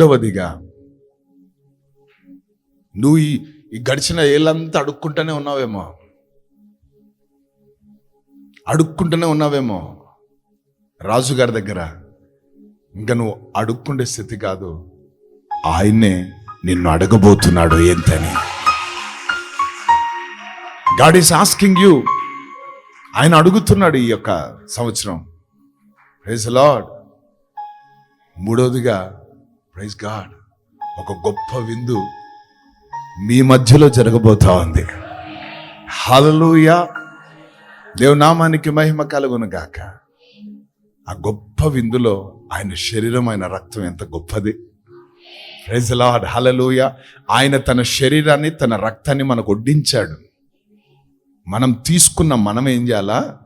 రెండవదిగా నువ్వు ఈ ఈ గడిచిన ఏళ్ళంతా అడుక్కుంటూనే ఉన్నావేమో. అడుక్కుంటూనే ఉన్నావేమో. రాజుగారి దగ్గర ఇంకా నువ్వు అడుక్కుండే స్థితి కాదు. ఆయన్నే నిన్ను అడగబోతున్నాడు ఏంటని. గాడ్ ఈస్ ఆస్కింగ్ యూ ఆయన అడుగుతున్నాడు ఈ యొక్క సంవత్సరం. ప్రైజ్ లాడ్ మూడవదిగా ప్రైజ్ గాడ్ ఒక గొప్ప విందు మీ మధ్యలో జరగబోతా ఉంది. హలలుయ దేవునామానికి మహిమ కలుగును గాక. ఆ గొప్ప విందులో ఆయన శరీరం ఆయన రక్తం ఎంత గొప్పది. ప్రైజ్ లార్డ్ హలలుయ ఆయన తన శరీరాన్ని తన రక్తాన్ని మనకు వడ్డించాడు. మనం తీసుకున్న మనం ఏం చేయాలా?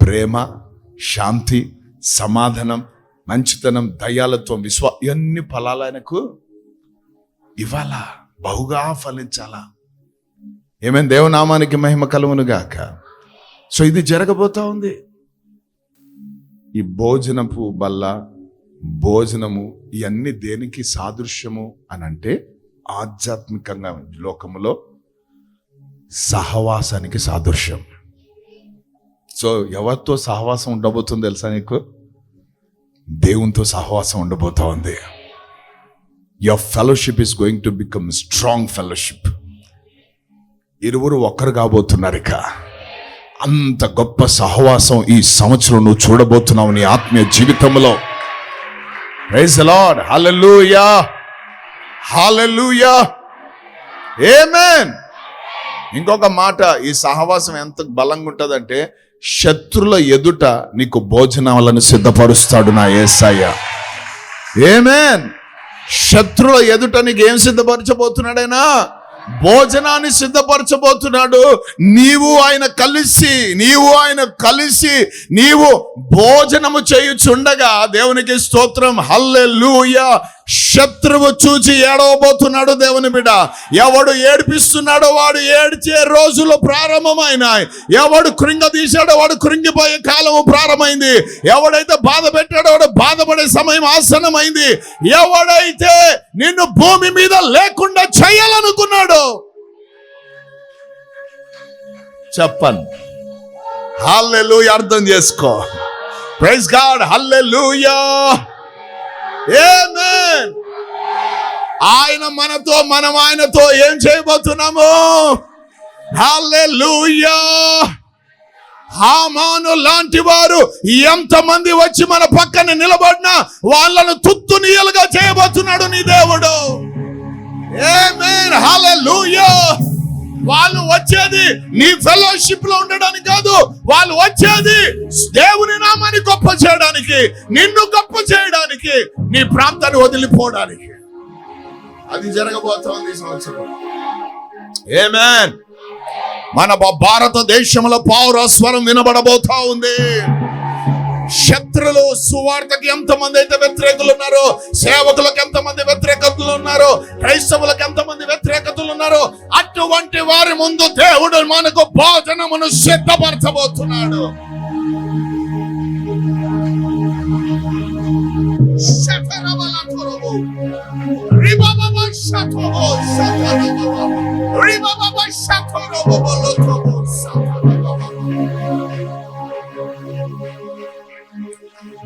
ప్రేమ శాంతి సమాధానం మంచితనం దయాలత్వం విశ్వా ఇవన్నీ ఫలాలు ఆయనకు ఇవ్వాలా? బహుగా ఫలించాలా? ఏమైనా దేవనామానికి మహిమ కలువును గాక? సో ఇది జరగబోతా ఉంది. ఈ భోజనపు బల్ల భోజనము ఇవన్నీ దేనికి సాదృశ్యము అని అంటే ఆధ్యాత్మికంగా లోకములో సహవాసానికి సాదృశ్యం. సో ఎవరితో సహవాసం ఉండబోతుందో తెలుసా నీకు? దేవునితో సహవాసం ఉండబోతా ఉంది. Your fellowship is going to become strong fellowship ఇరువురు ఒక్కరు కాబోతున్నారు ఇక. అంత గొప్ప సహవాసం ఈ సంవత్సరం నువ్వు చూడబోతున్నావు నీ ఆత్మీయ జీవితంలో. ప్రైజ్ లార్డ్ హల్లెలూయా హల్లెలూయా ఆమేన్ ఇంకొక మాట ఈ సహవాసం ఎంత బలంగా ఉంటుందంటే శత్రుల ఎదుట నీకు భోజనాలను సిద్ధపరుస్తాడు నా ఏసయ్య. ఏమేన్ శత్రుల ఎదుట నీకు ఏం సిద్ధపరచబోతున్నాడైనా? భోజనాన్ని సిద్ధపరచబోతున్నాడు. నీవు ఆయన కలిసి నీవు ఆయన కలిసి నీవు భోజనము చేయుచుండగా దేవునికి స్తోత్రం. హల్లెలూయ శత్రువు చూచి ఏడవబోతున్నాడు దేవుని బిడ్డ. ఎవడు ఏడిపిస్తున్నాడో వాడు ఏడ్చే రోజులు ప్రారంభమైనాయి. ఎవడు కృంగదీశాడో వాడు కృంగిపోయే కాలము ప్రారంభమైంది. ఎవడైతే బాధ పెట్టాడో వాడు బాధపడే సమయం ఆసనమైంది ఎవడైతే నిన్ను భూమి మీద లేకుండా చేయాలనుకున్నాడో చెప్పను. హల్లెలూయా అర్థం చేసుకో. ప్రైజ్ గాడ్ హల్లెలూయా ఆమేన్ ఆయన మనతో మనం ఆయనతో ఏం చేయబోతున్నాము? హామాను లాంటి వారు ఎంతమంది వచ్చి మన పక్కన నిలబడినా వాళ్ళను తుత్తునీయలుగా చేయబోతున్నాడు నీ దేవుడు. ఆమేన్ హల్లెలూయా వాళ్ళు వచ్చేది నీ ఫెలోషిప్లో ఉండడానికి కాదు వాళ్ళు వచ్చేది దేవుని నామాన్ని గొప్ప చేయడానికి నిన్ను గొప్ప చేయడానికి నీ ప్రాంతాన్ని వదిలిపోవడానికి. అది జరగబోతోంది ఈ సంవత్సరం. ఏమేన్ మన భారతదేశంలో పౌరస్వరం వినబడబోతా ఉంది. శత్రులు సువార్తకి ఎంతమంది అయితే వ్యతిరేకులు ఉన్నారో సేవకులకు ఎంతమంది వ్యతిరేకతలు ఉన్నారో క్రైస్తవులకు ఎంతమంది వ్యతిరేకతలు ఉన్నారో అటువంటి వారి ముందు దేవుడు మనకు భోజనమును సిద్ధపరచబోతున్నాడు శతరవలతురువు. Shatoro శతరో శతరబబ. రిబబబ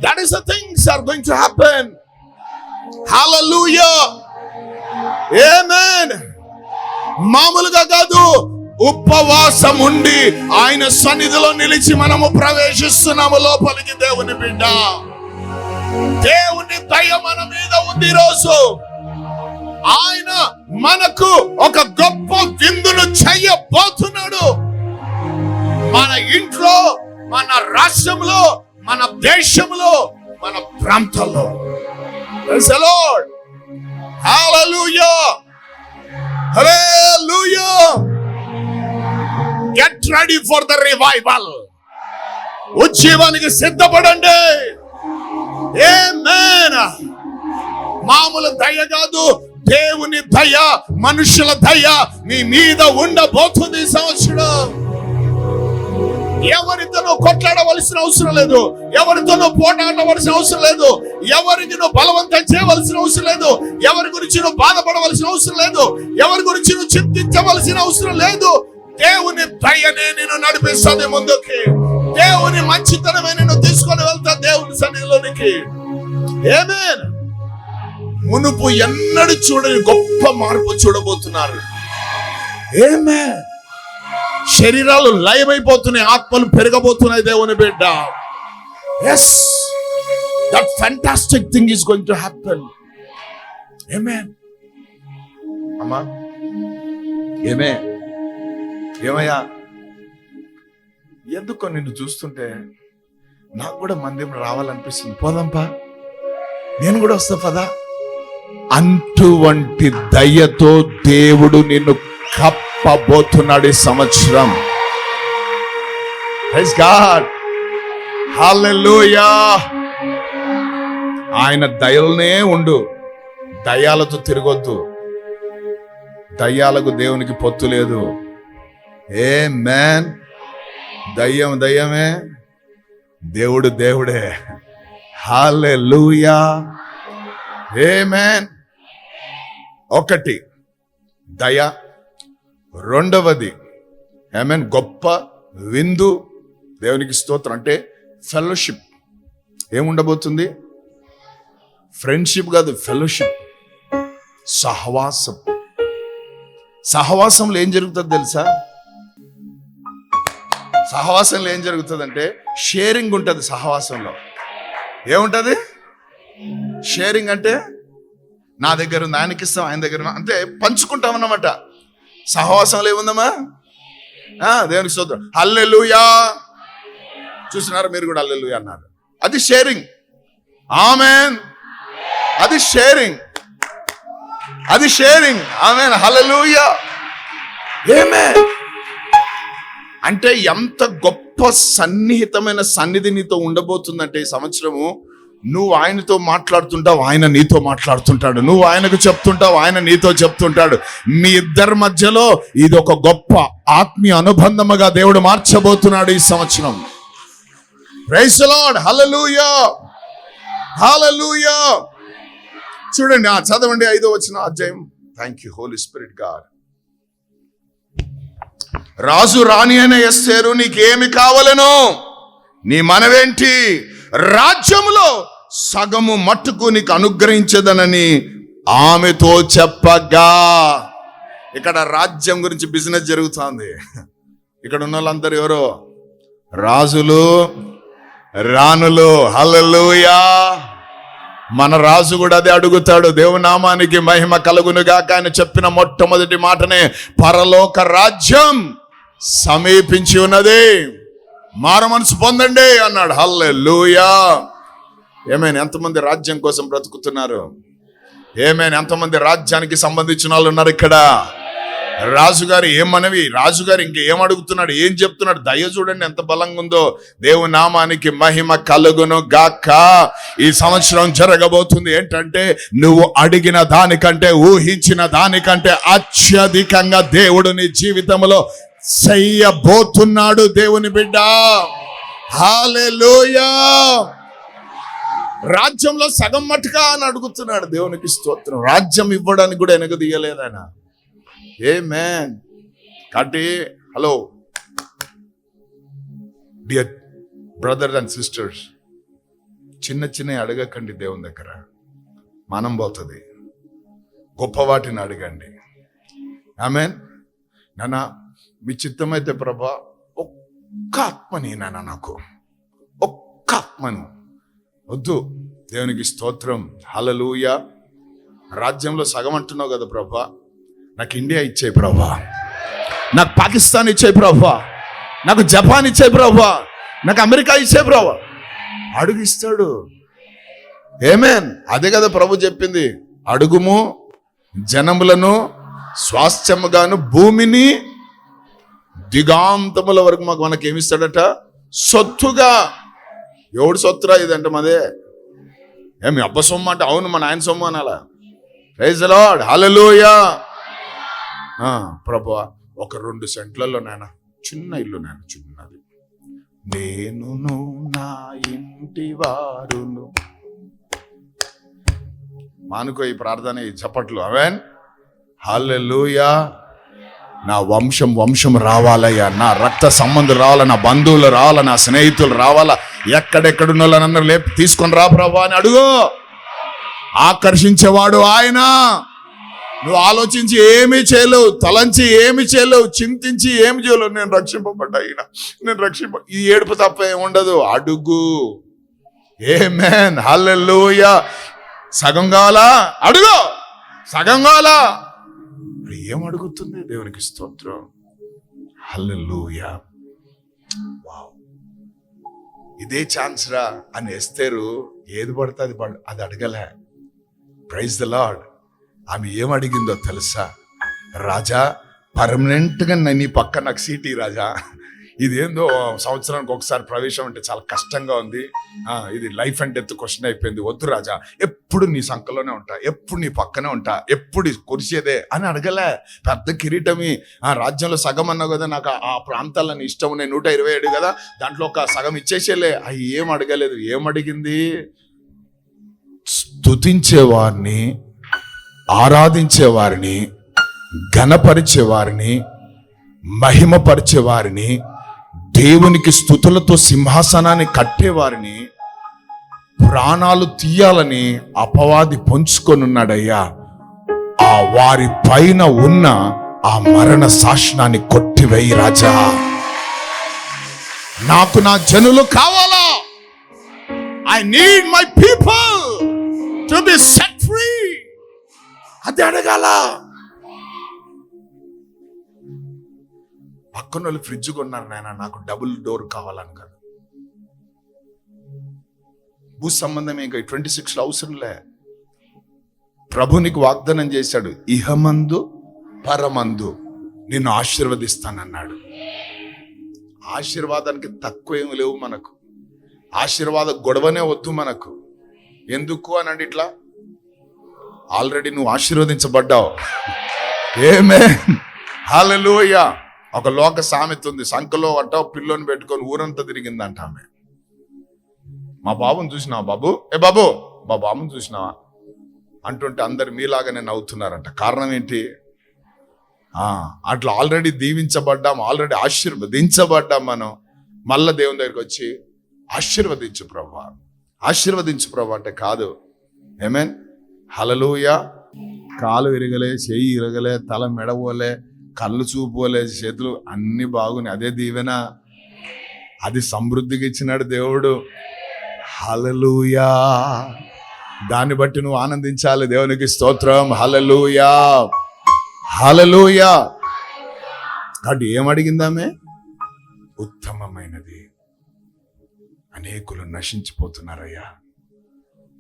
That is the things are going to happen. Hallelujah. Amen. మామూలుగా కాదు ఉపవాసం ఉండి ఆయన సన్నిధిలో నిలిచి మనము ప్రవేశిస్తున్నాము లోపలికి దేవుని బిడ్డ దేవుని దయ మన మీద ఉంది రోజు ఆయన మనకు ఒక గొప్ప విందును చెయ్యబోతున్నాడు మన ఇంట్లో మన రాష్ట్రంలో మన దేశంలో మన ప్రాంతంలో. Get ready for the revival ఉజ్జీవానికి సిద్ధపడండి. మామూలు దయ్య కాదు. దేవుని దయ మనుషుల దయ మీ మీద ఉండబోతుంది సంవత్సరం. ఎవరితోనూ కొట్లాడవలసిన అవసరం లేదు. ఎవరితోనూ పోటాడవలసిన అవసరం లేదు. ఎవరికి నువ్వు బలవంతం చేయవలసిన అవసరం లేదు. ఎవరి గురించి నువ్వు బాధపడవలసిన అవసరం లేదు. ఎవరి గురించి నువ్వు చింతించవలసిన అవసరం లేదు. దేవుని దయనే నేను నడిపిస్తాను ముందుకి. దేవుని మంచితనమే నేను తీసుకొని వెళ్తా దేవుని సన్నిధిలోనికి. ఏమే మునుపు ఎన్నడూ చూడని గొప్ప మార్పు చూడబోతున్నారు. ఏమే శరీరాలు లయమైపోతున్నాయి ఆత్మలు పెరగబోతున్నాయి దేవుని బిడ్డ. Yes that fantastic thing is going to happen ఏమే అమ్మా. ఏమే? ఏమయ్యా? ఎందుకో నిన్ను చూస్తుంటే నాకు కూడా మందిరం రావాలనిపిస్తుంది. పోదాంపా. నేను కూడా వస్తా పదా. అంటువంటి దయతో దేవుడు నిన్ను కప్పబోతున్నాడు ఈ సంవత్సరం. ఆయన దయలనే ఉండు. దయ్యాలతో తిరగొద్దు. దయ్యాలకు దేవునికి పొత్తు లేదు. ఏ మ్యాన్ దయ్యం దయ్యమే. దేవుడు దేవుడే. హాలే లూయా ఏ మ్యాన్ ఒకటి దయ రెండవది మీన్ గొప్ప విందు దేవునికి స్తోత్రం అంటే ఫెలోషిప్. ఏముండబోతుంది ఫ్రెండ్షిప్ కాదు ఫెలోషిప్. సహవాసం. సహవాసంలో ఏం జరుగుతుంది తెలుసా? సహవాసంలో ఏం జరుగుతుందంటే షేరింగ్ ఉంటుంది సహవాసంలో. ఏముంటుంది? షేరింగ్ అంటే నా దగ్గర ఉంది ఆయనకి ఇస్తాం ఆయన దగ్గర అంటే పంచుకుంటాం అన్నమాట. సహవాసంలో ఏముందమ్మా? దేవునికి స్తోత్రం. హల్లెలుయా. చూసినారా? మీరు కూడా హల్లెలుయా అన్నారు. అది షేరింగ్ ఆమెన్ అది షేరింగ్ అది షేరింగ్ ఆమెన్ హల్లెలుయా ఏమే అంటే ఎంత గొప్ప సన్నిహితమైన సన్నిధి నీతో ఉండబోతుందంటే ఈ సంవత్సరము నువ్వు ఆయనతో మాట్లాడుతుంటావు ఆయన నీతో మాట్లాడుతుంటాడు. నువ్వు ఆయనకు చెప్తుంటావు ఆయన నీతో చెప్తుంటాడు. మీ ఇద్దరి మధ్యలో ఇది ఒక గొప్ప ఆత్మీయ అనుబంధముగా దేవుడు మార్చబోతున్నాడు ఈ సంవత్సరం. ప్రైస్ లార్డ్ హల్లెలూయా చూడండి ఆ చదవండి ఐదో వచ్చిన అధ్యాయం. Thank you holy spirit god రాజు రాణి అయిన ఎస్సేరు నీకేమి కావలను? నీ మనవేంటి? రాజ్యములో సగము మట్టుకు నీకు అనుగ్రహించదనని ఆమెతో చెప్పగా. ఇక్కడ రాజ్యం గురించి బిజినెస్ జరుగుతోంది. ఇక్కడ ఉన్న వాళ్ళందరూ ఎవరో? రాజులు రాణులు. హలలుయా మన రాజు కూడా అదే అడుగుతాడు దేవునామానికి మహిమ కలుగునుగాక ఆయన చెప్పిన మొట్టమొదటి మాటనే పరలోక రాజ్యం సమీపించి ఉన్నది. మార మనసు పొందండి అన్నాడు. హల్లే లూయా ఏమైనా ఎంతమంది రాజ్యం కోసం బ్రతుకుతున్నారు? ఏమైనా ఎంతమంది రాజ్యానికి సంబంధించిన వాళ్ళు ఉన్నారు ఇక్కడ? రాజుగారు ఏం మనవి? రాజుగారు ఇంకేం అడుగుతున్నాడు? ఏం చెప్తున్నాడు? దయ చూడండి ఎంత బలంగా ఉందో. దేవుని నామానికి మహిమ కలుగును గాక. ఈ సంవత్సరం జరగబోతుంది ఏంటంటే నువ్వు అడిగిన దానికంటే ఊహించిన దానికంటే అత్యధికంగా దేవుడు నీ జీవితంలో చెయ్యబోతున్నాడు దేవుని బిడ్డ. హాలెలోయా రాజ్యంలో సగం మటుకా అని అడుగుతున్నాడు దేవునికి స్తోత్రం. రాజ్యం ఇవ్వడానికి కూడా వెనక ఏ మ్యాన్ కాబట్టి hello. Dear brother and sisters చిన్న చిన్న అడగకండి దేవుని దగ్గర. మనం పోతుంది. గొప్ప వాటిని అడగండి. ఆమెన్ నానా మీ చిత్తమైతే ప్రభా ఒక్క ఆత్మని నాన్న నాకు. ఒక్క ఆత్మను. వద్దు దేవునికి స్తోత్రం. హలలుయ రాజ్యంలో సగం అంటున్నావు కదా ప్రభా. నాకు ఇండియా ఇచ్చే ప్రభా. నాకు పాకిస్తాన్ ఇచ్చే ప్రభా. నాకు జపాన్ ఇచ్చే ప్రభా. నాకు అమెరికా ఇచ్చే ప్రభా. అడుగు ఇస్తాడు ఏమేన్ అదే కదా ప్రభు చెప్పింది. అడుగుము జనములను స్వాస్థ్యముగాను భూమిని దిగాంతముల వరకు మాకు మనకి ఏమిస్తాడట సొత్తుగా. ఎవడు సొత్తురా ఇదంటే మదే? ఏమి అబ్బ సొమ్ము అంటే అవును మన ఆయన సొమ్ము అనాలా? ప్రైజ్ లాడ్ హలలోయా ఆ ప్రభు ఒక రెండు సెంట్లలో నాయన చిన్న ఇల్లు నాయన చిన్నది. నేనును నా ఇంటి వారును. మానుకో ఈ ప్రార్థన ఈ చప్పట్లు. అవెన్ హల్లెలూయా నా వంశం వంశం రావాలయ్యా. నా రక్త సంబంధులు రావాలా నా బంధువులు రావాలా నా స్నేహితులు రావాలా. ఎక్కడెక్కడున్న వాళ్ళందరూ లేపి తీసుకొని రా ప్రభా అని అడుగు. ఆకర్షించేవాడు ఆయన. నువ్వు ఆలోచించి ఏమీ చేయలేవు తలంచి ఏమి చేయలేవు చింతించి ఏమి చేయలేవు. నేను రక్షింపబడ్డా ఈయన నేను రక్షింప ఈ ఏడుపు తప్ప ఏమి ఉండదు. అడుగు. ఏ మ్యాన్ హల్లెలూయా సగం కావాలా? అడుగు. సగం కావాలా? ఇప్పుడు ఏం అడుగుతుంది. దేవునికి స్తోత్రం. హల్లెలూయా. వావ్. ఇదే ఛాన్స్ రా అని ఎస్తేరు ఏది పడితే అది పడ- అది అడగలే. ప్రైజ్ ద లార్డ్ ఆమె ఏం అడిగిందో తెలుసా? రాజా పర్మనెంట్గా నీ పక్క నాకు సీటీ రాజా. ఇదేందో సంవత్సరానికి ఒకసారి ప్రవేశం అంటే చాలా కష్టంగా ఉంది. ఇది లైఫ్ అండ్ డెత్ క్వశ్చన్ అయిపోయింది. వద్దు రాజా ఎప్పుడు నీ సంఖలోనే ఉంటా ఎప్పుడు నీ పక్కనే ఉంటా ఎప్పుడు కురిసేదే అని అడగలే. పెద్ద కిరీటమి. ఆ రాజ్యంలో సగం అన్నావు కదా నాకు ఆ- ప్రాంతాలని ఇష్టం ఉన్నాయి నూట ఇరవై ఏడు కదా దాంట్లో ఒక సగం ఇచ్చేసేలే. అవి ఏం అడగలేదు ఏం అడిగింది? ఆరాధించేవారిని ఘనపరిచేవారిని ఆరాధించే వారిని ఘనపరిచే వారిని మహిమపరిచే వారిని దేవునికి స్థుతులతో సింహాసనాన్ని కట్టేవారిని ప్రాణాలు తీయాలని అపవాది పొంచుకొనున్నాడయ్యా. ఆ వారి పైన ఉన్న ఆ మరణ శాసనాన్ని కొట్టివేయి రాజా. నాకు నా జనులు కావాలా? I need my people to be set free అది అడగాల. పక్కన వాళ్ళు ఫ్రిడ్జ్ కొన్నారు నాయన నాకు డబుల్ డోర్ కావాలని కాదు. భూ సంబంధం ఇంకా ట్వంటీ సిక్స్లో అవసరంలే. ప్రభు నీకు వాగ్దానం చేశాడు ఇహమందు పరమందు నిన్ను ఆశీర్వదిస్తానన్నాడు. ఆశీర్వాదానికి తక్కువ ఏమి లేవు మనకు. ఆశీర్వాద గొడవనే వద్దు మనకు. ఎందుకు అనండి ఇట్లా? ఆల్రెడీ నువ్వు ఆశీర్వదించబడ్డావు. ఏమే హల్లెలూయా ఒక లోక సామెత ఉంది. సంఖలో అట్ట పిల్లోని పెట్టుకొని ఊరంతా తిరిగిందంట ఆమె. మా బాబుని చూసినావా బాబు? ఏ బాబు మా బాబుని చూసినావా? అంటుంటే అందరు మీలాగానే నవ్వుతున్నారంట. కారణం ఏంటి? అట్లా ఆల్రెడీ దీవించబడ్డాం ఆల్రెడీ ఆశీర్వదించబడ్డాం మనం. మళ్ళా దేవుని దగ్గరికి వచ్చి ఆశీర్వదించు ప్రభా. ఆశీర్వదించు ప్రభా అంటే కాదు. ఏమేన్ హలలుయ కాలు విరగలే చెయ్యి ఇరగలే తల మెడవోలే కళ్ళు చూపోలే చేతులు అన్ని బాగున్నాయి. అదే దీవెన. అది సమృద్ధికి ఇచ్చినాడు దేవుడు. హలలుయా దాన్ని బట్టి నువ్వు ఆనందించాలి. దేవునికి స్తోత్రం. హలలుయా హలలుయా కాబట్టి ఏమడిగిందామే? ఉత్తమమైనది. అనేకులు నశించిపోతున్నారయ్యా.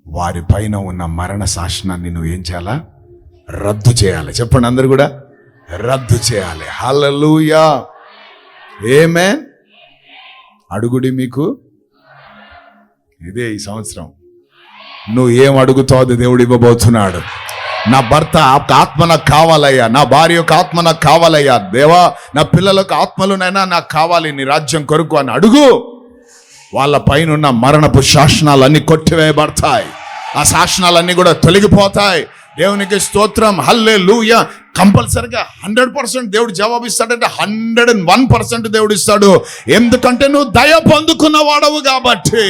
వారి పైన ఉన్న మరణ శాసనాన్ని నువ్వు ఏం చేయాలా? రద్దు చేయాలి? చెప్పండి అందరు కూడా. రద్దు చేయాలి. హలలుయా ఏమే అడుగుడి మీకు. ఇదే ఈ సంవత్సరం. నువ్వు ఏం అడుగుతావు అది దేవుడు ఇవ్వబోతున్నాడు. నా భర్త ఆత్మ నాకు కావాలయ్యా. నా భార్య యొక్క ఆత్మ నాకు కావాలయ్యా. దేవా నా పిల్లలకు ఆత్మలునైనా నాకు కావాలి. నీ రాజ్యం కొరకు అని అడుగు. వాళ్ళ పైన ఉన్న మరణపు శాసనాలన్నీ కొట్టివేయబడతాయి. ఆ శాసనాలన్నీ కూడా తొలగిపోతాయి. దేవునికి స్తోత్రం. హల్లే లూయ కంపల్సరిగా హండ్రెడ్ పర్సెంట్ దేవుడు జవాబు ఇస్తాడంటే హండ్రెడ్ అండ్ వన్ పర్సెంట్ దేవుడు ఇస్తాడు. ఎందుకంటే నువ్వు దయ పొందుకున్న వాడవు కాబట్టి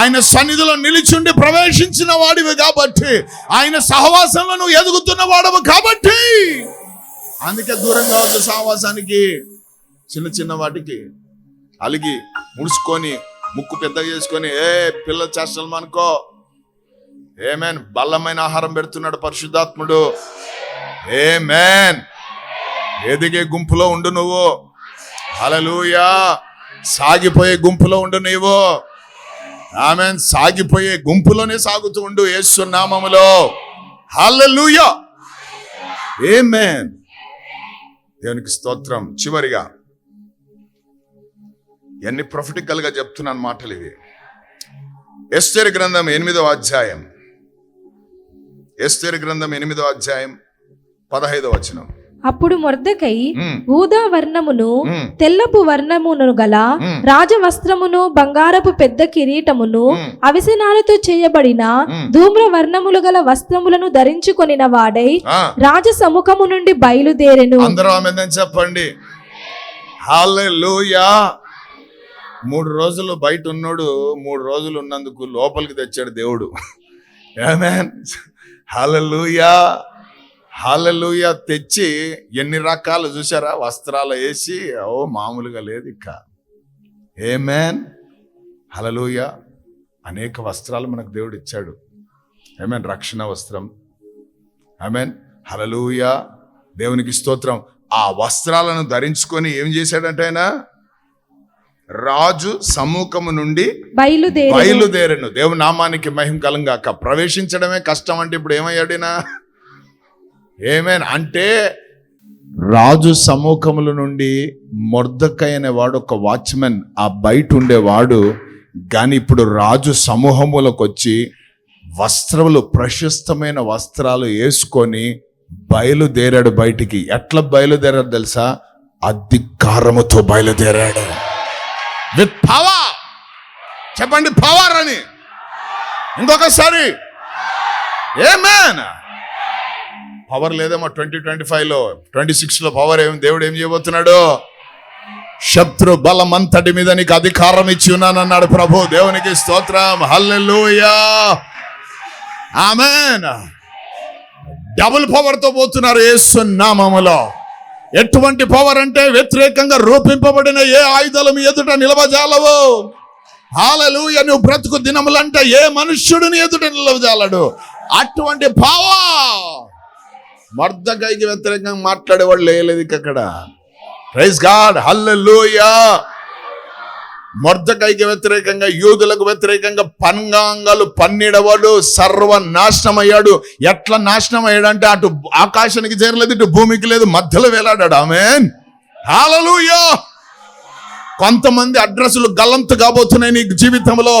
ఆయన సన్నిధిలో నిలిచుండి ప్రవేశించిన వాడివి కాబట్టి ఆయన సహవాసంలో నువ్వు ఎదుగుతున్న వాడవు కాబట్టి. అందుకే దూరంగా ఉంది సహవాసానికి చిన్న చిన్న వాటికి అలిగి ముడుచుకొని ముక్కు పెద్ద చేసుకొని ఏ పిల్ల చేస్తాం అనుకో ఏమేన్ బలమైన ఆహారం పెడుతున్నాడు పరిశుద్ధాత్ముడు. ఏ మ్యాన్ ఎదిగే గుంపులో ఉండు నువ్వు? హలలుయా సాగిపోయే గుంపులో ఉండు నీవు. ఆమె సాగిపోయే గుంపులోనే సాగుతూ ఉండు యేసు నామములో ఏ మ్యాన్ దేవునికి స్తోత్రం. చివరిగా ఎన్ని ప్రొఫిటికల్గా చెప్తున్నాను మాటలు ఇవి. ఎస్తేరు గ్రంథం ఎనిమిదవ అధ్యాయం. ఎస్తేరు గ్రంథం ఎనిమిదవ అధ్యాయం పదహైదవ వచనం. అప్పుడు మొర్దకై ఊదా వర్ణమును తెల్లపు వర్ణమును గల రాజవస్త్రమును బంగారపు పెద్ద కిరీటమును అవిసనాలతో చేయబడిన. ధూమ్ర వర్ణములు గల వస్త్రములను ధరించుకొనిన వాడై రాజ సముఖము నుండి బయలుదేరెను. అందరూ చెప్పండి. మూడు రోజులు బయట ఉన్నాడు మూడు రోజులు ఉన్నందుకు లోపలికి తెచ్చాడు దేవుడు. ఆమేన్ హల్లెలూయా తెచ్చి ఎన్ని రకాలు చూసారా వస్త్రాలు వేసి ఓ మామూలుగా లేదు ఇక. ఏమేన్ హల్లెలూయా అనేక వస్త్రాలు మనకు దేవుడు ఇచ్చాడు. ఏమేన్ రక్షణ వస్త్రం. Amen hallelujah. దేవునికి స్తోత్రం. ఆ వస్త్రాలను ధరించుకొని ఏం చేశాడంటే ఆయన? రాజు సముఖము నుండి బయలుదేరెను బయలుదేరను దేవుని నామానికి మహిమ కలంగాక. ప్రవేశించడమే కష్టం అంటే ఇప్పుడు ఏమయ్యాడినా ఏమేన్? అంటే రాజు సమూహముల నుండి మొర్దకై అనేవాడు ఒక వాచ్మెన్ ఆ బయట ఉండేవాడు. కానీ ఇప్పుడు రాజు సమూహములకు వచ్చి వస్త్రములు ప్రశస్తమైన వస్త్రాలు వేసుకొని బయలుదేరాడు బయటికి. ఎట్లా బయలుదేరాడు తెలుసా? అధికారముతో బయలుదేరాడు. విత్ పవర్ చెప్పండి పవర్ అని. ఇంకొకసారి. ఏమేన్ పవర్ లేదేమో ట్వంటీ ట్వంటీ ఫైవ్లో ట్వంటీ సిక్స్లో పవర్ ఏమి దేవుడు ఏం చేయబోతున్నాడు? శత్రు బలం అంతటి మీద నీకు అధికారం ఇచ్చి ఉన్నానన్నాడు ప్రభు. దేవునికి స్తోత్రం. హల్లెలూయా. ఆమెన్. డబుల్ పవర్తో పోతున్నారు యేసు నామములో. ఎటువంటి పవర్ అంటే వ్యతిరేకంగా రూపింపబడిన ఏ ఆయుధాలు మీ ఎదుట నిలవజాలవు? హాలలుయ నువ్వు బ్రతుకు దినములంటే ఏ మనుష్యుడిని ఎదుట నిలవజాలడు? అటువంటి పవర్. మర్దకాయికి వ్యతిరేకంగా మాట్లాడేవాడు లేయలేదు ఇక అక్కడ. ప్రైజ్ గాడ్ హల్లెలూయా మొర్దకాయికి వ్యతిరేకంగా యూదులకు వ్యతిరేకంగా పన్గాంగాలు పన్నెడవాడు సర్వ నాశనం అయ్యాడు ఎట్లా నాశనం అయ్యాడంటే అటు ఆకాశానికి చేరలేదు ఇటు భూమికి లేదు మధ్యలో వేలాడాడు. ఆమెన్ హాలలుయా కొంతమంది అడ్రస్లు గల్లంతు కాబోతున్నాయి నీకు జీవితంలో.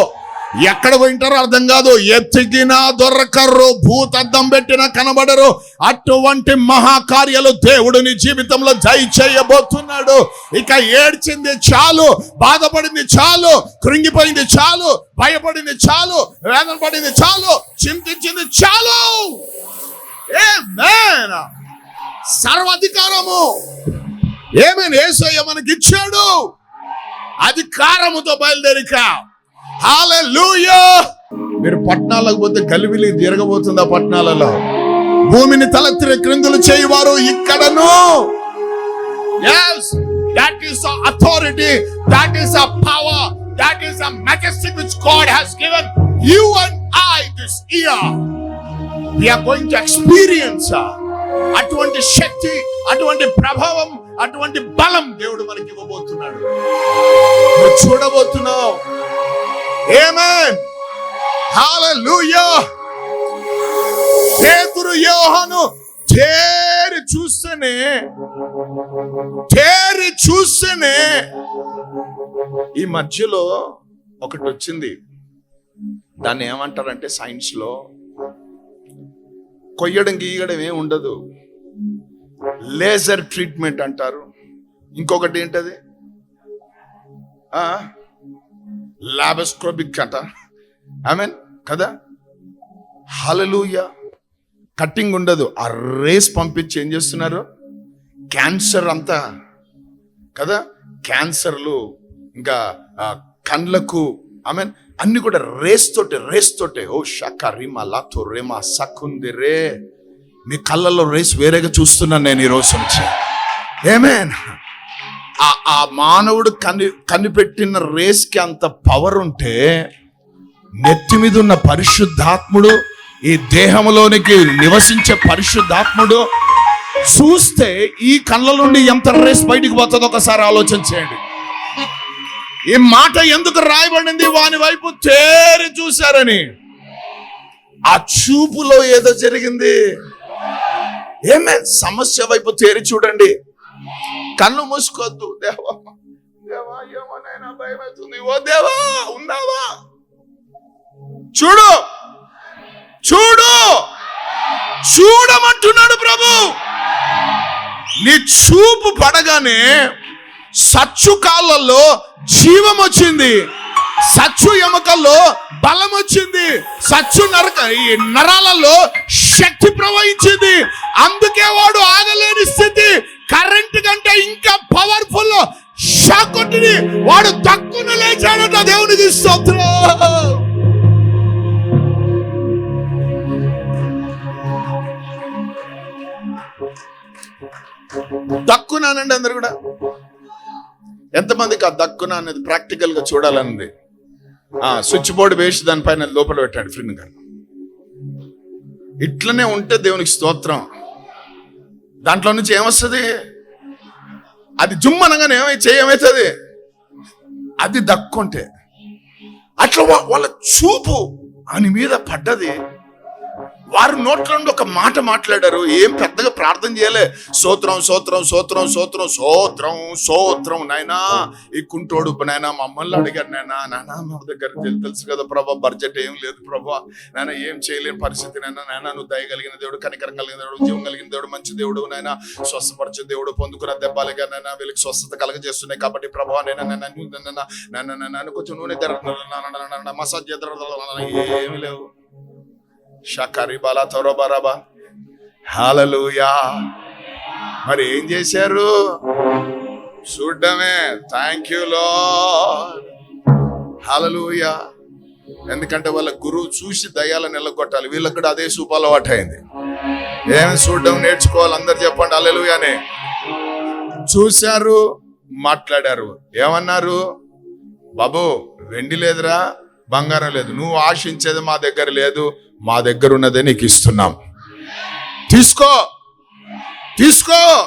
ఎక్కడ పోయింటారో అర్థం కాదు. ఎత్తికినా దొరకర్రు భూతద్దం పెట్టినా కనబడరు. అటువంటి మహాకార్యాలు దేవుడు నీ జీవితంలో జై చేయబోతున్నాడు. ఇక ఏడ్చింది చాలు బాధపడింది చాలు కృంగిపోయింది చాలు భయపడింది చాలు వేదన పడింది చాలు చింతించింది చాలు. Amen. సర్వాధికారము. ఏమైనా ఏసయ్య మనకి ఇచ్చాడు అధికారముతో బయలుదేరిక. హాలూయా మీరు పట్టణాలకు పోతే కలివిలి తిరగబోతుందా పట్టణాలలో. భూమిని తలెత్తిన క్రిందులు చేయవారు ఇక్కడను. That is a authority that is a power that is a majestic which has given you and I this అటువంటి శక్తి అటువంటి ప్రభావం అటువంటి బలం దేవుడు మనకి ఇవ్వబోతున్నాడు. చూడబోతున్నావు. ఏమేన్ హల్లెలూయా పేతురు యోహాను చేరి చూస్తేనే చేరి చూస్తేనే ఈ మధ్యలో ఒకటి వచ్చింది. దాన్ని ఏమంటారంటే సైన్స్లో కొయ్యడం గీయడం ఏమి ఉండదు. లేజర్ ట్రీట్మెంట్ అంటారు. ఇంకొకటి ఏంటది? లాబస్కోపిక్ అంట. ఐమెన్ మీన్ కదా? హలలుయ కట్టింగ్ ఉండదు. ఆ రేస్ పంపించి ఏం చేస్తున్నారు? క్యాన్సర్ అంతా. కదా? క్యాన్సర్లు ఇంకా కండ్లకు ఐ మీన్ అన్ని కూడా రేస్ తోటే రేస్ తోటే. ఓ షక రిమా లాతో రేమా సకుంది రే. మీ కళ్ళల్లో రేస్ వేరేగా చూస్తున్నాను నేను ఈ రోజు నుంచి. ఏమేనా ఆ మానవుడు కని కనిపెట్టిన రేస్కి అంత పవర్ ఉంటే నెత్తి మీద ఉన్న పరిశుద్ధాత్ముడు ఈ దేహంలోనికి నివసించే పరిశుద్ధాత్ముడు చూస్తే ఈ కళ్ళ నుండి ఎంత రేస్ బయటికి పోతుందో ఒకసారి ఆలోచన చేయండి. ఈ మాట ఎందుకు రాయబడింది? వాని వైపు తేరి చూశారని. ఆ చూపులో ఏదో జరిగింది. ఏమే? సమస్య వైపు తేరి చూడండి. కన్ను మూసుకోవద్దు దేవా దేవా ఏమోనైనా భయమవుతుంది ఓ దేవా ఉన్నావా? చూడు చూడు చూడమంటున్నాడు ప్రభు. నీ చూపు పడగానే సచ్చు కాళ్ళల్లో జీవం వచ్చింది. సచ్చు ఎముకల్లో బలం వచ్చింది. సచ్చు నరక ఈ నరాలలో శక్తి ప్రవహించింది. అందుకే వాడు ఆగలేని స్థితి. కరెంట్ కంటే ఇంకా పవర్ఫుల్ షాక్ వాడు తక్కువ లేచాడట దేవునికి స్తోత్రం. దక్కునానండి అందరు కూడా. ఎంతమందికి ఆ దక్కున అనేది ప్రాక్టికల్గా ఆ స్విచ్ బోర్డు వేసి దానిపైన లోపల పెట్టాడు ఫ్రెండ్ గారు ఇట్లనే ఉంటే దేవునికి స్తోత్రం. దాంట్లో నుంచి ఏమొస్తుంది? అది జుమ్ అనగానే ఏమై చేయమవుతుంది అది దక్కుంటే అట్లా వాళ్ళ చూపు అని మీద పడ్డది. వారు నోట్ల నుండి ఒక మాట మాట్లాడారు. ఏం పెద్దగా ప్రార్థన చేయలే. సోత్రం సోత్రం సోత్రం సోత్రం సోత్రం సోత్రం నాయనా. ఈ కుంటోడు నాయనా మమ్మల్ని అడిగారు నాయనా. నానా మా దగ్గర తెలుసు కదా ప్రభా బడ్జెట్ ఏం లేదు ప్రభా. నాయన ఏం చేయలేని పరిస్థితి నాయనా. నాయన నువ్వు దయగలిగిన దేవుడు కనికరం కలిగిన దేవుడు జీవం కలిగిన దేవుడు మంచి దేవుడు నాయన. స్వస్థపరిచే దేవుడు పొందుకున్న దెబ్బలుగా నాయన. వీళ్ళకి స్వస్థత కలగజేస్తున్నాయి కాబట్టి ప్రభా నేను నన్ను నన్ను కొంచెం నూనె ధర మసాజ్ ఏమి లేవు. షకరి బాలా తొర బరాబా హాలలుయా మరి ఏం చేశారు? చూడడమే. థ్యాంక్ యూ లో హాలలుయా ఎందుకంటే వాళ్ళ గురువు చూసి దయాలను నిలగొట్టాలి. వీళ్ళకి కూడా అదే సూపాలవాటు అయింది. ఏమి చూడడం నేర్చుకోవాలి? అందరు చెప్పండి. అల్లెలుయానే చూశారు మాట్లాడారు. ఏమన్నారు? బాబు వెండి లేదురా? బంగారం లేదు. నువ్వు ఆశించేది మా దగ్గర లేదు. మా దగ్గర ఉన్నదే నీకు ఇస్తున్నాం. తీసుకో. తీసుకో.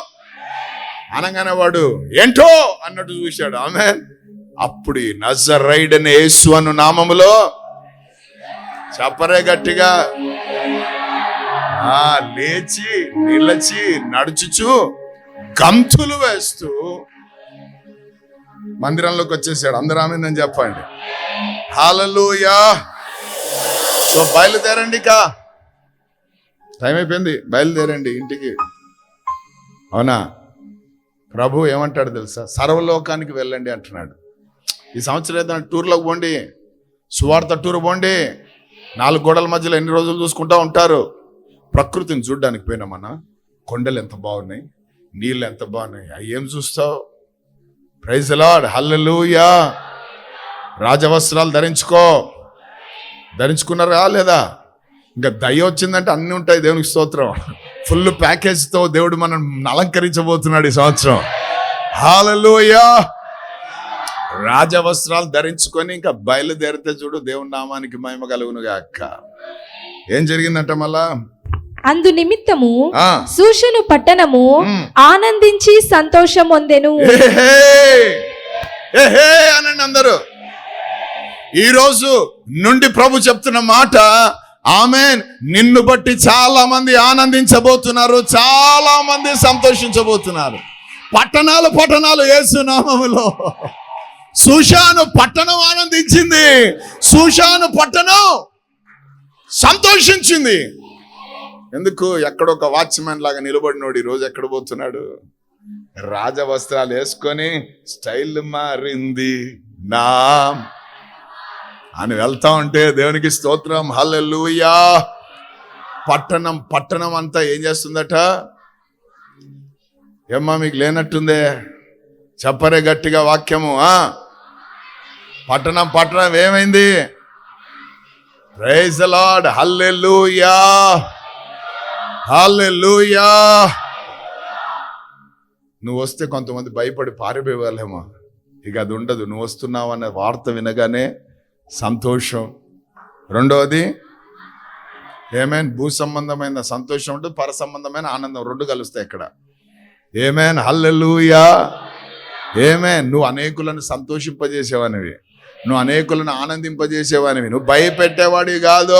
అనగానే వాడు ఏంటో? అన్నట్టు చూశాడు. ఆమె అప్పుడు ఈ నజరైడ్ అనే యేసు అను నామములో చెప్పరే గట్టిగా. ఆ లేచి నిలచి నడుచుచు గంతులు వేస్తూ మందిరంలోకి వచ్చేసాడు. అందరూ ఆమెందని చెప్పండి. హాలలుయా సో బయలుదేరండి ఇక టైం అయిపోయింది. బయలుదేరండి ఇంటికి. అవునా? ప్రభు ఏమంటాడు తెలుసా? సర్వలోకానికి వెళ్ళండి అంటున్నాడు. ఈ సంవత్సరం ఏదైనా టూర్లోకి పోండి. సువార్త టూర్ పోండి. నాలుగు గోడల మధ్యలో ఎన్ని రోజులు చూసుకుంటా ఉంటారు? ప్రకృతిని చూడడానికి పోయినామన్నా కొండలు ఎంత బాగున్నాయి? నీళ్ళు ఎంత బాగున్నాయి? అవి ఏం చూస్తావు ప్రైజ్ లాడ్ హల్లెలూయా రాజవస్త్రాలు ధరించుకో. ధరించుకున్నారా లేదా? ఇంకా దయ వచ్చిందంటే అన్ని ఉంటాయి దేవునికి స్తోత్రం. ఫుల్ ప్యాకేజ్తో దేవుడు మనం అలంకరించబోతున్నాడు ఈ సంవత్సరం. హాలలోయా! రాజవస్త్రాలు ధరించుకొని ఇంకా బయలుదేరితే చూడు దేవుని నామానికి మహిమ కలుగునుగా అక్క ఏం జరిగిందంట మళ్ళా? అందు నిమిత్తము సూషను పట్టణము. ఆనందించి సంతోషం పొందెను. అనండి అందరూ. ఈరోజు నుండి ప్రభు చెప్తున్న మాట ఆమె నిన్ను బట్టి చాలా మంది ఆనందించబోతున్నారు చాలా మంది సంతోషించబోతున్నారు. పట్టణాలు పట్టణాలు ఏసునామములో సుషాను పట్టణం ఆనందించింది సుషాను పట్టణం సంతోషించింది. ఎందుకు? ఎక్కడొక ఒక వాచ్మెన్ లాగా నిలబడినోడు ఈరోజు రోజు ఎక్కడ పోతున్నాడు? రాజవస్త్రాలు వేసుకొని స్టైల్ మారింది. నా అని వెళ్తా ఉంటే దేవునికి స్తోత్రం. హల్లెలూయా. పట్టణం పట్టణం అంతా ఏం చేస్తుందట? ఏమ్మా మీకు లేనట్టుందే? చెప్పరే గట్టిగా వాక్యము ఆ? పట్టణం పట్టణం ఏమైంది? Praise lord hallelujah. హల్లెలూయా. నువ్వు వస్తే కొంతమంది భయపడి పారిపోయేవాళ్ళేమో. ఇక అది ఉండదు. నువ్వు వస్తున్నావు అనే వార్త వినగానే సంతోషం. రెండవది ఏమేన్ భూ సంబంధమైన సంతోషం ఉంటుంది పర సంబంధమైన ఆనందం రెండు కలుస్తాయి ఇక్కడ. ఏమేన్ హల్లెలూయా. ఏమేన్ నువ్వు అనేకులను సంతోషింపజేసేవానివి. నువ్వు అనేకులను ఆనందింపజేసేవానివి. నువ్వు భయపెట్టేవాడివి కాదు.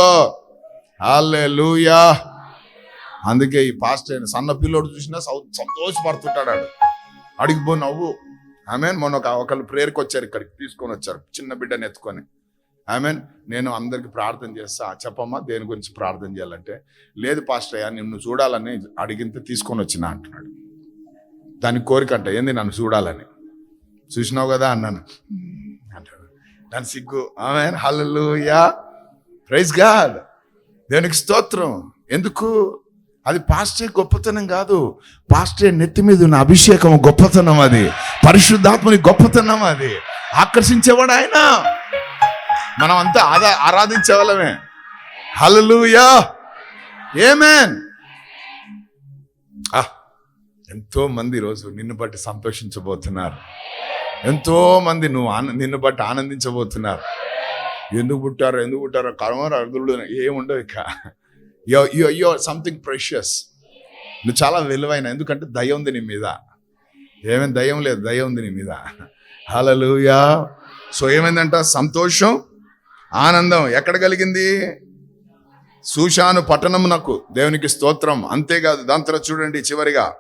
హల్లెలూయా. అందుకే ఈ పాస్ట్ అయిన సన్న పిల్లోడు చూసినా సౌ- సంతోషపడుతుంటాడు ఆడు. అడిగిపో నవ్వు. ఆమె మొన్న ఒక ఒకళ్ళు ప్రేయర్కి వచ్చారు ఇక్కడికి తీసుకొని వచ్చారు. చిన్న బిడ్డని ఎత్తుకొని. ఆమె నేను అందరికి ప్రార్థన చేస్తా. చెప్పమ్మా దేని గురించి ప్రార్థన చేయాలంటే లేదు పాస్టర్ అయ్యా నిన్ను చూడాలని అడిగింత తీసుకొని వచ్చిన అంటున్నాడు. దాని కోరిక అంట ఏంది నన్ను చూడాలని? చూసినావు కదా అన్నాను. అంటాడు. దాని సిగ్గు. ఆమె యా ప్రైజ్ గాడ్ దేవునికి స్తోత్రం? ఎందుకు? అది పాస్టే గొప్పతనం కాదు. పాస్టే నెత్తి మీద ఉన్న అభిషేకం గొప్పతనం అది. పరిశుద్ధాత్మని గొప్పతనం అది. ఆకర్షించేవాడు ఆయన. మనం అంతా ఆదా ఆరాధించే వాళ్ళమే. హలలుయా ఏమేన్ ఎంతో మంది ఈరోజు నిన్ను బట్టి సంతోషించబోతున్నారు. ఎంతో మంది నువ్వు ఆన నిన్ను బట్టి ఆనందించబోతున్నారు. ఎందుకు పుట్టారో ఎందుకు పుట్టారో కర్మ అర్థులు ఏముండవు ఇక. యో యో యో సంథింగ్ ప్రెషియస్ నువ్వు చాలా విలువైన ఎందుకంటే దయ ఉంది నీ మీద. ఏమేమి దయ్యం లేదు దయ ఉంది నీ మీద. హలలుయా సో ఏమైందంట? సంతోషం ఆనందం ఎక్కడ కలిగింది? సూషాను పట్టణమునకు దేవునికి స్తోత్రం. అంతేకాదు దాని తర్వాత చూడండి చివరిగా.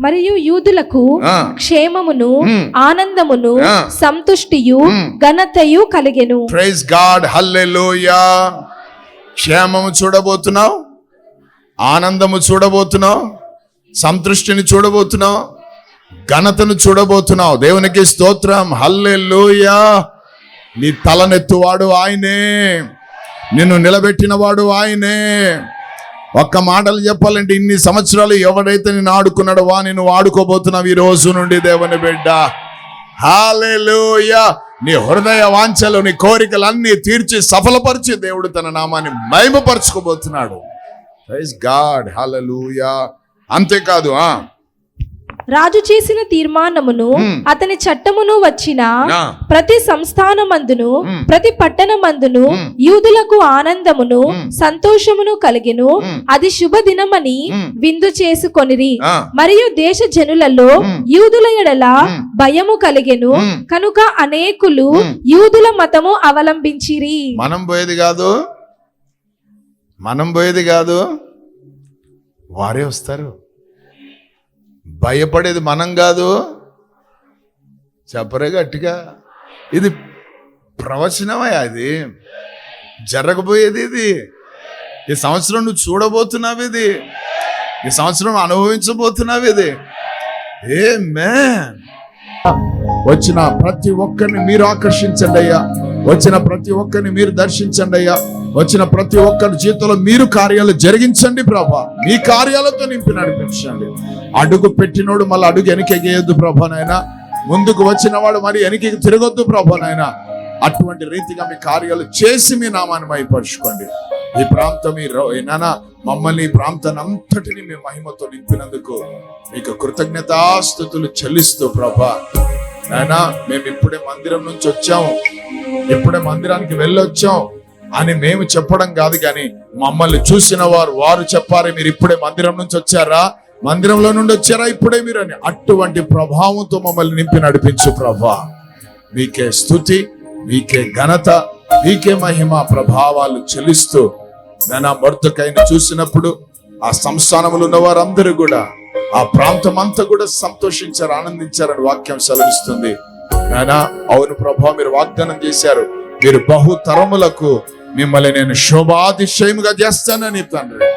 మరియు యూదులకు క్షేమమును. ఆనందమును. సంతుష్టియు. ఘనతయు కలిగెను. ప్రైజ్ గాడ్ హల్లెలూయా క్షేమము చూడబోతున్నావు? ఆనందము చూడబోతున్నావు? సంతృష్టిని చూడబోతున్నావు? ఘనతను చూడబోతున్నావు? దేవునికి స్తోత్రం. హల్లెలూయా నీ తలనెత్తువాడు ఆయనే. నిన్ను నిలబెట్టినవాడు ఆయనే. ఒక్క మాటలు చెప్పాలంటే ఇన్ని సంవత్సరాలు ఎవడైతే నేను ఆడుకున్నాడో వా నేను ఆడుకోబోతున్నావు ఈ రోజు నుండి దేవుని బిడ్డ. హాలేలుయా నీ హృదయ వాంఛలు నీ కోరికలన్నీ తీర్చి సఫలపరిచి దేవుడు తన నామాన్ని మహిమపరచుకోబోతున్నాడు. ప్రైజ్ గాడ్ హాలూయా అంతేకాదు ఆ రాజు చేసిన తీర్మానమును. అతని చట్టమును వచ్చిన. ప్రతి సంస్థానమందును. ప్రతి పట్టణమందును. యూదులకు ఆనందమును. సంతోషమును కలిగెను. అది శుభదినమని. విందు చేసుకొనిరి. మరియు దేశ జనులలో. యూదుల ఎడల. భయము కలిగెను. కనుక అనేకులు. యూదుల మతము అవలంబించిరి మనం పోయేది కాదు మనం పోయేది కాదు వారే వస్తారు భయపడేది మనం కాదు. చెప్పరే గట్టిగా. ఇది ప్రవచనమే అది జరగబోయేది ఇది? ఈ సంవత్సరం నువ్వు చూడబోతున్నావు ఇది? ఈ సంవత్సరం అనుభవించబోతున్నావు ఇది? ఏ వచ్చిన ప్రతి ఒక్కరిని మీరు ఆకర్షించండి అయ్యా. వచ్చిన ప్రతి ఒక్కరిని మీరు దర్శించండి అయ్యా. వచ్చిన ప్రతి ఒక్కరి జీవితంలో మీరు కార్యాలు జరిగించండి ప్రభా. మీ కార్యాలతో నింపి నడిపించండి. అడుగు పెట్టినోడు మళ్ళీ అడుగు వెనకెగేయద్దు ప్రభానైనా ముందుకు వచ్చిన వాడు మరి వెనక్కి తిరగొద్దు ప్రభానైనా అటువంటి రీతిగా మీ కార్యాలు చేసి మీ నామాన్ని మైపరుచుకోండి ఈ ప్రాంతం ఈ నానా మమ్మల్ని ఈ ప్రాంతాన్ని అంతటిని మీ మహిమతో నింపినందుకు మీకు కృతజ్ఞతాస్థుతులు చెల్లిస్తూ ప్రభా. నాయనా మేము ఇప్పుడే మందిరం నుంచి వచ్చాము. ఇప్పుడే మందిరానికి వెళ్ళొచ్చాం. అని మేము చెప్పడం కాదు కానీ మమ్మల్ని చూసిన వారు వారు చెప్పారు మీరు ఇప్పుడే మందిరం నుంచి వచ్చారా? మందిరంలో నుండి వచ్చారా? ఇప్పుడే మీరు అని. అటువంటి ప్రభావంతో మమ్మల్ని నింపి నడిపించు ప్రభా. మీకే స్థుతి మీకే ఘనత మీకే మహిమ ప్రభావాలు చెల్లిస్తూ నేను మర్దుకైన చూసినప్పుడు ఆ సంస్థానములు ఉన్న వారందరూ కూడా ఆ ప్రాంతం అంతా కూడా సంతోషించారు ఆనందించారని వాక్యం సెలవిస్తుంది. నాయనా అవును ప్రభా మీరు వాగ్దానం చేశారు. మీరు బహు తరములకు మిమ్మల్ని నేను శోభాతిశయముగా చేస్తానని తండ్రి.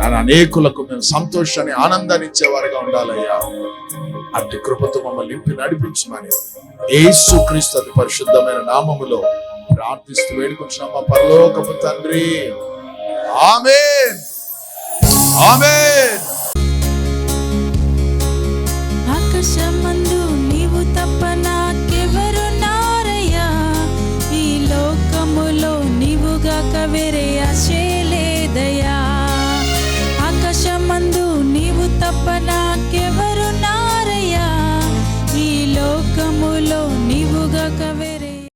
నేను అనేకులకు మేము సంతోషాన్ని ఆనందాన్ని ఇచ్చేవారుగా ఉండాలయ్యా. అట్టి కృపతో మమ్మల్ని నింపి నడిపించమని ఏసు క్రీస్తు అతి పరిశుద్ధమైన నామములో ప్రార్థిస్తూ వేడుకుంటున్నాం మా పరలోకపు తండ్రి. ఆమె ఆమె